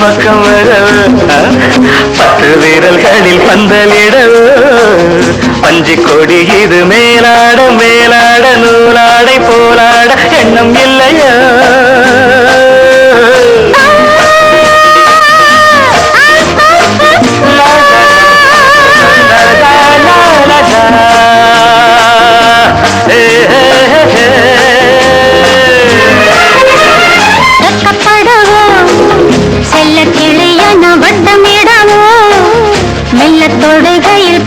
பக்கம் வரவு பத்து வீரல்களில் பந்தலிடவு பஞ்சு கொடி இது மேலாட மேல தொடுகையில்